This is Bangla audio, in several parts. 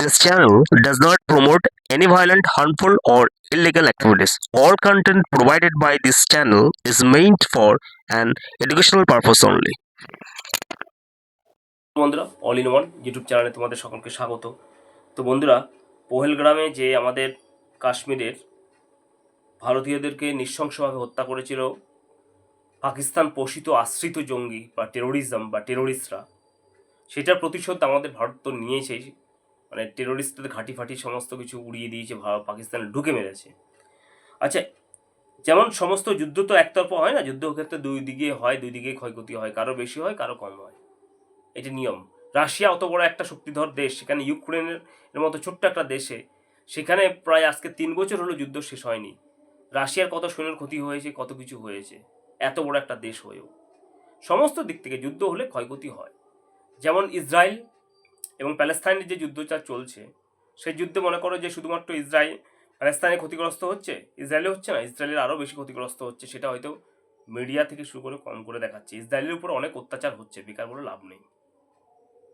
This channel does not promote any violent, harmful, or illegal activities. All content provided by this channel is meant for an educational purpose only. বন্ধুরা অল ইন ওয়ান ইউটিউব চ্যানেলে তোমাদের সকলকে স্বাগত তো বন্ধুরা পহেলগ্রামে যে আমাদের কাশ্মীরের ভারতীয়দেরকে নৃশংসভাবে হত্যা করেছিল পাকিস্তান পোষিত আশ্রিত জঙ্গি বা টেরোরিজম বা টেরোরিস্টরা সেটার প্রতিশোধ আমাদের ভারত তো নিয়েছে মানে টেরোরিস্টদের ঘাঁটি ফাটি সমস্ত কিছু উড়িয়ে দিয়েছে পাকিস্তানে ঢুকে মেরেছে। আচ্ছা যেমন সমস্ত যুদ্ধ তো একতরফা হয় না, যুদ্ধ ক্ষেত্রে দুই দিকে হয়, দুই দিকে ক্ষয়ক্ষতি হয়, কারও বেশি হয়, কারও কম হয়। এটা নিয়ম। রাশিয়া অত বড় একটা শক্তিধর দেশ, সেখানে ইউক্রেনের মতো ছোট্ট একটা দেশে, সেখানে প্রায় আজকে তিন বছর হলো যুদ্ধ শেষ হয়নি। রাশিয়ার কত সৈন্যের ক্ষতি হয়েছে, কত কিছু হয়েছে, এত বড় একটা দেশ হয়েও। সমস্ত দিক থেকে যুদ্ধ হলে ক্ষয়ক্ষতি হয়। যেমন ইসরায়েল এবং প্যালেস্তাইনের যে যুদ্ধ যুদ্ধটা চলছে, সেই যুদ্ধে মনে করো যে শুধুমাত্র ইসরায়েল, প্যালেস্তাইনে ক্ষতিগ্রস্ত হচ্ছে? ইসরায়েলে হচ্ছে না? ইসরায়েলের আরও বেশি ক্ষতিগ্রস্ত হচ্ছে, সেটা হয়তো মিডিয়া থেকে শুরু করে কম করে দেখাচ্ছে। ইসরায়েলের উপর অনেক অত্যাচার হচ্ছে, বেকার বলে লাভ নেই।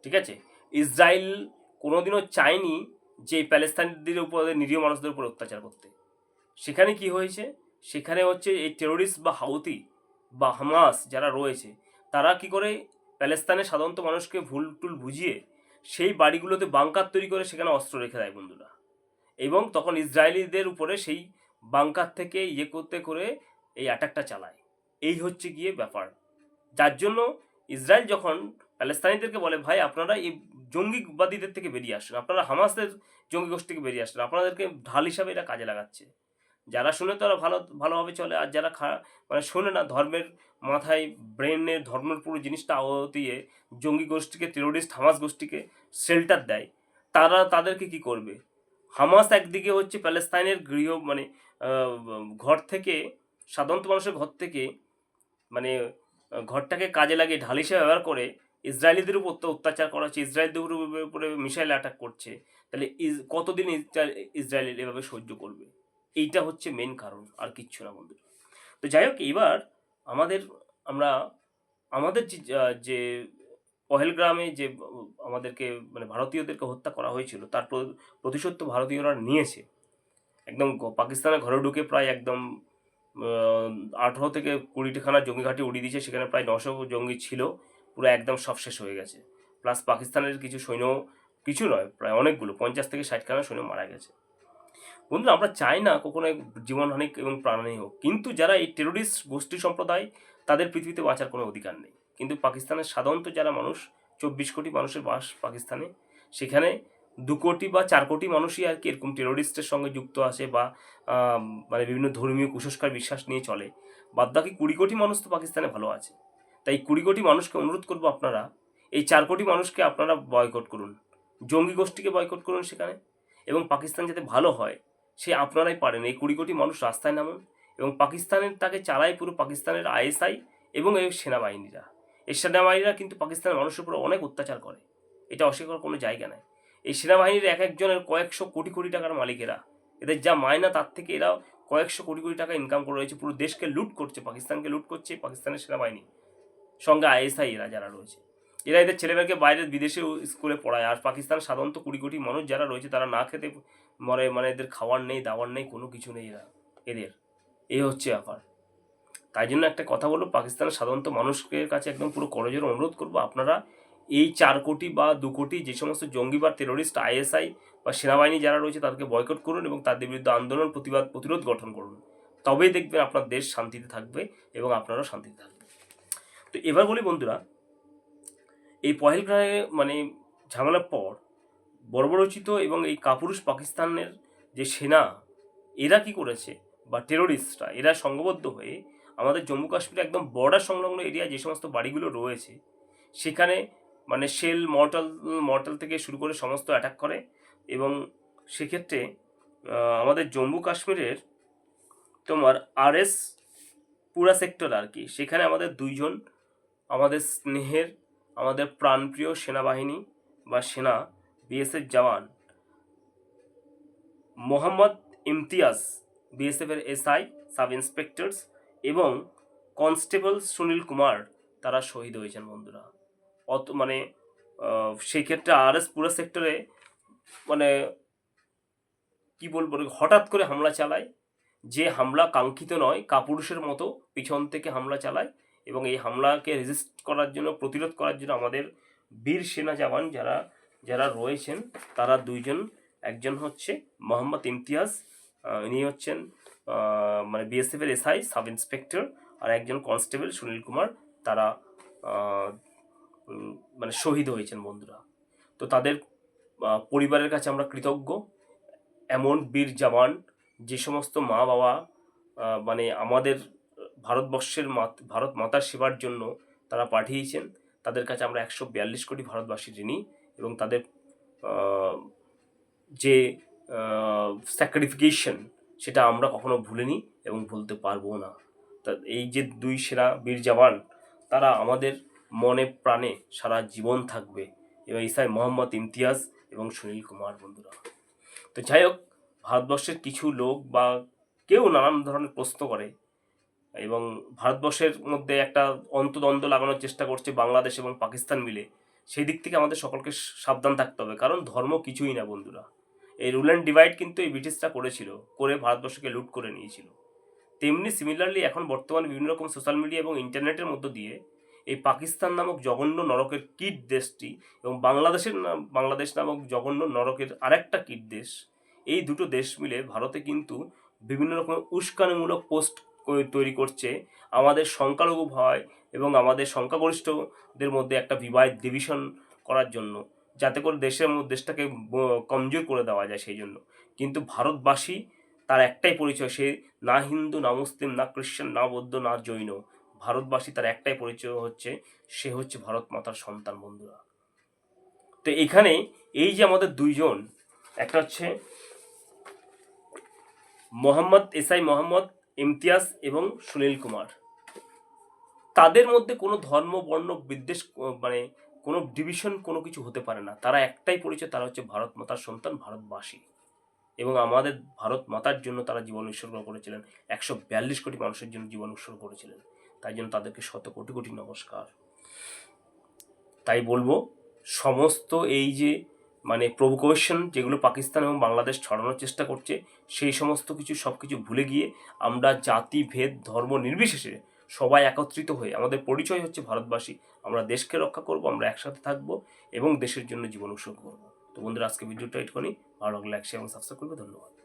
ঠিক আছে? ইসরায়েল কোনোদিনও চায়নি যে প্যালেস্তাইনদের উপর নিরীহ মানুষদের উপর অত্যাচার করতে। সেখানে কি হয়েছে? সেখানে হচ্ছে এই টেরোরিস্ট বা হাউতি বা হামাস যারা রয়েছে, তারা কি করে? প্যালেস্তাইনের সাধারণত মানুষকে ভুল টুল বুঝিয়ে সেই বাড়িগুলোতে বাংকার তৈরি করে সেখানে অস্ত্র রেখে দেয় বন্ধুরা। এবং তখন ইসরায়েলিদের উপরে সেই বাংকার থেকে ইয়ে করতে করে এই অ্যাটাকটা চালায়। এই হচ্ছে গিয়ে ব্যাপার। যার জন্য ইসরায়েল যখন প্যালেস্তানিদেরকে বলে, ভাই, আপনারা এই জঙ্গিবাদীদের থেকে বেরিয়ে আসুন। আপনারা হামাসদের জঙ্গি গোষ্ঠী থেকে বেরিয়ে আসুন। আপনাদেরকে ঢাল হিসাবে এটা কাজে লাগাচ্ছে। যারা শুনে তারা ভালো, ভালোভাবে চলে, আর যারা খা মানে শোনে না ধর্মের মাথায় ব্রেনের পুরো জিনিসটা দিয়ে জঙ্গি গোষ্ঠীকে টেরোরিস্ট হামাস গোষ্ঠীকে শেল্টার দেয়। তারা তাদেরকে কি করবে? হামাস একদিকে হচ্ছে প্যালেস্তাইনের গৃহ মানে ঘর থেকে, সাধারণত মানুষের ঘর থেকে মানে ঘরটাকে কাজে লাগিয়ে ঢাল হিসেবে ব্যবহার করে ইসরায়েলিদের উপর অত্যাচার করা হচ্ছে, ইসরায়েলদের উপরে- মিসাইল অ্যাটাক করছে। তাহলে কতদিন ইসরায়েল এভাবে সহ্য করবে? এইটা হচ্ছে মেন কারণ, আর কিচ্ছু না বন্ধু তো যাই হোক এবার আমাদের, আমরা, আমাদের যে পহেলগ্রামে যে, আমাদেরকে মানে ভারতীয়দেরকে হত্যা করা হয়েছিল, তার প্রতিশোধ তো ভারতীয়রা নিয়েছে। একদম পাকিস্তানের ঘরে ঢুকে প্রায় একদম আঠারো থেকে কুড়িটিখানা জঙ্গি ঘাঁটি উড়িয়ে দিয়েছে, সেখানে প্রায় নশো জঙ্গি ছিল, পুরো একদম সব শেষ হয়ে গেছে। প্লাস পাকিস্তানের কিছু সৈন্য, কিছু নয়, প্রায় অনেকগুলো, পঞ্চাশ থেকে ষাটখানা সৈন্য মারা গেছে। বন্ধুরা, আমরা চাই না কখনো জীবনহানি এবং প্রাণহানি হোক। কিন্তু যারা এই টেরোরিস্ট গোষ্ঠী সম্প্রদায়, তাদের পৃথিবীতে বাঁচার কোনো অধিকার নেই। কিন্তু পাকিস্তানের সাধারণত যারা মানুষ, চব্বিশ কোটি মানুষের বাস পাকিস্তানে, সেখানে দু কোটি বা চার কোটি মানুষই আর কি এরকম টেরোরিস্টের সঙ্গে যুক্ত আছে বা মানে বিভিন্ন ধর্মীয় কুসংস্কার বিশ্বাস নিয়ে চলে। বাদ বাকি কুড়ি কোটি মানুষ তো পাকিস্তানে ভালো আছে। তাই কুড়ি কোটি মানুষকে অনুরোধ করব আপনারা, এই চার কোটি মানুষকে আপনারা বয়কট করুন। জঙ্গি গোষ্ঠীকে বয়কট করুন সেখানে। এবং পাকিস্তান যাতে ভালো হয় সে আপনারাই পারেন। এই কুড়ি কোটি মানুষ রাস্তায় নামুন এবং পাকিস্তানের, তাকে চালায় পুরো পাকিস্তানের আইএসআই এবং এই সেনাবাহিনীরা। এই সেনাবাহিনীরা কিন্তু পাকিস্তানের মানুষের উপর অনেক অত্যাচার করে। এটা অস্বীকার কোনো জায়গা নাই। এই সেনাবাহিনীর এক একজনের কয়েকশো কোটি কোটি টাকার মালিকেরা। এদের যা মায়না তার থেকে এরা কয়েকশো কোটি কোটি টাকা ইনকাম করে রয়েছে। পুরো দেশকে লুট করছে, পাকিস্তানকে লুট করছে পাকিস্তানের সেনাবাহিনী। সঙ্গে আইএসআই এরা যারা রয়েছে। এরা এদের ছেলেমেয়েকে বাইরে বিদেশে স্কুলে পড়ায়। আর পাকিস্তান সাধারণত কুড়ি কোটি মানুষ যারা রয়েছে, তারা না খেতে মরে মানে এদের খাওয়ার নেই, দাওয়ার নেই, কোনো কিছু নেই এরা, এদের। এই হচ্ছে ব্যাপার। তাই জন্য একটা কথা বলব, পাকিস্তানের সাধারণত মানুষের কাছে একদম পুরো করজোর অনুরোধ করব, আপনারা এই চার কোটি বা দু কোটি যে সমস্ত জঙ্গি বা টেরোরিস্ট আইএসআই বা সেনাবাহিনী যারা রয়েছে, তাদেরকে বয়কট করুন এবং তাদের বিরুদ্ধে আন্দোলন, প্রতিবাদ, প্রতিরোধ গঠন করুন। তবেই দেখবেন আপনার দেশ শান্তিতে থাকবে এবং আপনারাও শান্তিতে থাকবে তো এবার বলি বন্ধুরা, এই পহেলগ্রামে মানে ঝামেলার পর বর্বরচিত এবং এই কাপুরুষ পাকিস্তানের যে সেনা, এরা কি করেছে? বা টেরোরিস্টরা এরা সংঘবদ্ধ হয়ে আমাদের জম্মু কাশ্মীরে একদম বর্ডার সংলগ্ন এরিয়া যে সমস্ত বাড়িগুলো রয়েছে, সেখানে মানে শেল মর্টাল মর্টাল থেকে শুরু করে সমস্ত অ্যাটাক করে এবং সেক্ষেত্রে আমাদের জম্মু কাশ্মীরের তোমার আরএস পুরা সেক্টর আর কি, সেখানে আমাদের দুইজন, আমাদের স্নেহের, আমাদের প্রাণপ্রিয় সেনাবাহিনী বা সেনা বিএসএফ জওয়ান। মোহাম্মদ ইমতিয়াজ বিএসএফের এসআই সাব ইন্সপেক্টরস এবং কনস্টেবল সুনীল কুমার তারা শহীদ হয়েছেন বন্ধুরা। অত মানে সেই ক্ষেত্রে আর এস পুরো সেক্টরে মানে কি বলব, হঠাৎ করে হামলা চালায়। যে হামলা কাঙ্ক্ষিত নয়, কাপুরুষের মতো পিছন থেকে হামলা চালায় এবং এই হামলাকে রেজিস্ট করার জন্য, প্রতিরোধ করার জন্য আমাদের বীর সেনা জওয়ান যারা যারা রয়েছেন, তারা দুইজন, একজন হচ্ছে মোহাম্মদ ইমতিয়াজ ইনি হচ্ছেন মানে বিএসএফের এসআই, সাব ইন্সপেক্টর, আর একজন কনস্টেবল সুনীল কুমার, তারা মানে শহীদ হয়েছেন বন্ধুরা। তো তাদের পরিবারের কাছে আমরা কৃতজ্ঞ। এমন বীর জওয়ান, যে সমস্ত মা বাবা মানে আমাদের ভারতবর্ষের ভারত মাতার সেবার জন্য তারা পাঠিয়েছেন, তাদের কাছে আমরা একশো বিয়াল্লিশ কোটি ভারতবাসী ঋণী এবং তাদের যে স্যাক্রিফিকেশন সেটা আমরা কখনো ভুলিনি এবং ভুলতে পারব না। তা এই যে দুই সেরা বীর জওয়ান, তারা আমাদের মনে প্রাণে সারা জীবন থাকবে। এবং ইসাই মোহাম্মদ ইমতিয়াজ এবং সুনীল কুমার বন্ধুরা। তো যাই হোক, ভারতবর্ষের কিছু লোক বা কেউ নানান ধরনের প্রশ্ন করে এবং ভারতবর্ষের মধ্যে একটা অন্তদ্বন্দ্ব লাগানোর চেষ্টা করছে বাংলাদেশ এবং পাকিস্তান মিলে। সেই দিক থেকে আমাদের সকলকে সাবধান থাকতে হবে। কারণ ধর্ম কিছুই না বন্ধুরা। এই রুল অ্যান্ড ডিভাইড কিন্তু এই ব্রিটিশরা করেছিল, করে ভারতবর্ষকে লুট করে নিয়েছিল। তেমনি সিমিলারলি এখন বর্তমানে বিভিন্ন রকম সোশ্যাল মিডিয়া এবং ইন্টারনেটের মধ্য দিয়ে এই পাকিস্তান নামক জঘন্য নরকের কীট দেশটি এবং বাংলাদেশের নাম বাংলাদেশ নামক জঘন্য নরকের আরেকটা কীট দেশ, এই দুটো দেশ মিলে ভারতে কিন্তু বিভিন্ন রকম উস্কানিমূলক পোস্ট তৈরি করছে। আমাদের সংখ্যালঘু ভয় এবং আমাদের সংখ্যাগরিষ্ঠদের মধ্যে একটা বিবাদ ডিভিশন করার জন্য। যাতে করে দেশের দেশটাকে কমজোর করে দেওয়া যায় সেই জন্য। কিন্তু ভারতবাসী তার একটাই পরিচয়, সে না হিন্দু, না মুসলিম, না খ্রিস্টান না বৌদ্ধ, না জৈন। ভারতবাসী তার একটাই পরিচয় হচ্ছে, সে হচ্ছে ভারত মাতার সন্তান বন্ধুরা। তো এখানে এই যে আমাদের দুইজন, একটা হচ্ছে মোহাম্মদ এসআই মোহাম্মদ ইমতিয়াজ এবং সুনীল কুমার। তাদের মধ্যে কোনো ধর্ম, বর্ণ, বিদ্বেষ মানে কোনো ডিভিশন কোনো কিছু হতে পারে না। তারা একটাই পরিচয়, তারা হচ্ছে ভারত মাতার সন্তান, ভারতবাসী। এবং আমাদের ভারত মাতার জন্য তারা জীবন উৎসর্গ করেছিলেন। একশো বিয়াল্লিশ কোটি মানুষের জন্য জীবন উৎসর্গ করেছিলেন। তাই জন্য তাদেরকে শত কোটি কোটি নমস্কার। তাই বলব, সমস্ত এই যে মানে প্রভোকেশন যেগুলো পাকিস্তান এবং বাংলাদেশ ছড়ানোর চেষ্টা করছে, সেই সমস্ত কিছু সব কিছু ভুলে গিয়ে আমরা জাতি, ভেদ, ধর্ম নির্বিশেষে সবাই একত্রিত হয়ে আমাদের পরিচয় হচ্ছে ভারতবাসী। আমরা দেশকে রক্ষা করব, আমরা একসাথে থাকব এবং দেশের জন্য জীবন উৎসর্গ করব। তো বন্ধুরা, আজকে ভিডিওটা এটুখানি ভালো লাগলে লাইক এবং সাবস্ক্রাইব করবে। ধন্যবাদ।